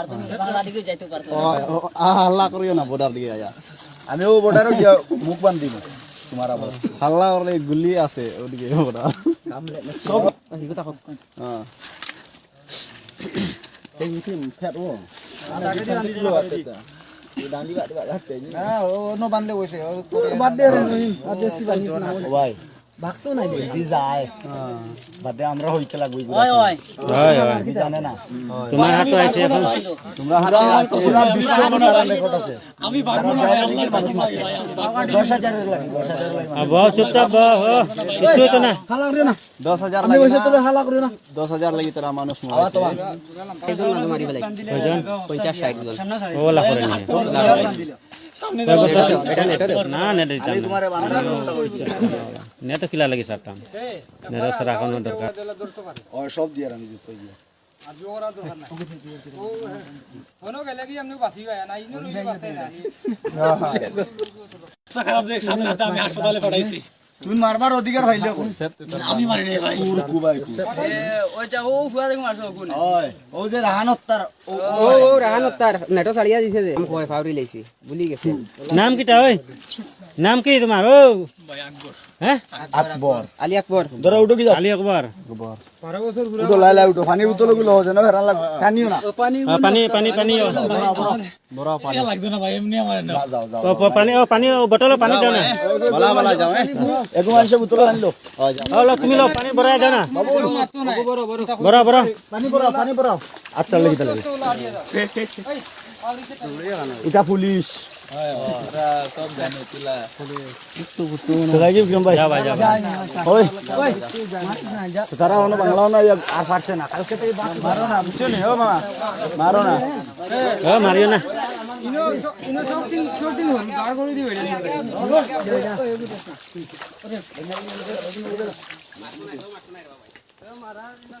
আর তুমি বাংলা যাইতে পারতো ও, ও, হাল্লা করিও না বর্ডার দিকে আয়া। আমি ও বর্ডারও গিয়া মুখ বান্ধ দিব তোমার আবার। হাল্লা করলে গুলি আছে ওদিকে বর্ডার সব হ্যাঁ। এই মিটিং ফেট ও। হ্যাঁ ও নো বানলে কইছে বাদ দে রে নহিম আর বেশি বানিস না। ভাই ভাগতো নাই দি যায় বাদ আমরা হইতে লাগবো ওই ওই কি জানে না তোমার হাতে আছে এখন তোমরা হাতে তোমরা বিশ্ব মনার রেকর্ড আছে আমি বাগবো না দশ হাজারের লাগে দশ হাজারের লাগে আর বহ চুপচাপ বহ কিছু হতো না হালা করে না দশ হাজার আমি লাগি কইছে তোরে হালা করে না দশ হাজার লাগি তোরা মানুষ আওয়া মরাইছে তোমার কয়জন ওলা করে না নেট দিতাম না। তোমারে বানানোর ব্যবস্থা করে দিই নেট কিলা লাগি সারতাম। নেট রাখানো দরকার। ও সব দিয়ে আমি হাসপাতালে গিয়ে তুমি মারবার অধিকার হইল আমি মারি নাই ভাই। কুর কুবাই কু ওই যা ও ফুয়া দেখো মারছো কোন ওই ও যে রাহানত্তার ও ও রাহানত্তার নেটো ছাড়িয়া দিছে যে। আমি কয় ফাউরি লাইছি। ভুলি গেছে। নাম কিটা ওই? নাম কি তোমার ও? হ্যাঁ? আকবর। আলী আকবর। ধরো উঠো কি যাও? আলী আকবর। উঠো লাই লাই উঠো। পানির বোতলগুলো হচ্ছে না ফেরান লাগ টানিও না। পানি পানি পানি ও। যাও যাও ও, পানি ও পানি ও বটল পানি দাও না। বলা বলা যাও হ্যাঁ। এগো মানুষে বোতল আনলো ও লো, তুমি লো পানি ভরাই দাও না। বড় বড় পানি পড়াও পানি পড়াও আচ্ছা লাগি তাহলে এটা পুলিশ। তারা হলো না আর পারছে না কালকে থেকে মারো না বুঝছ নি ও মামা মারো না ও মারিও না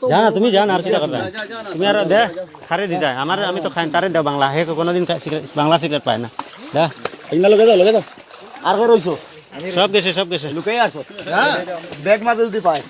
যা না তুমি যা না আর কিটা করবে তুমি আর দে খারে দি দেয় আমার আমি তো খাই তারে দাও বাংলা হে কোনোদিন বাংলা সিগারেট পায় না দা ইংলা লগে যাও লগে যাও। আর কই রইছো? সব গেছে সব গেছে। লুকাই আসো হ্যাঁ? ব্যাগ মাঝে যদি পায়।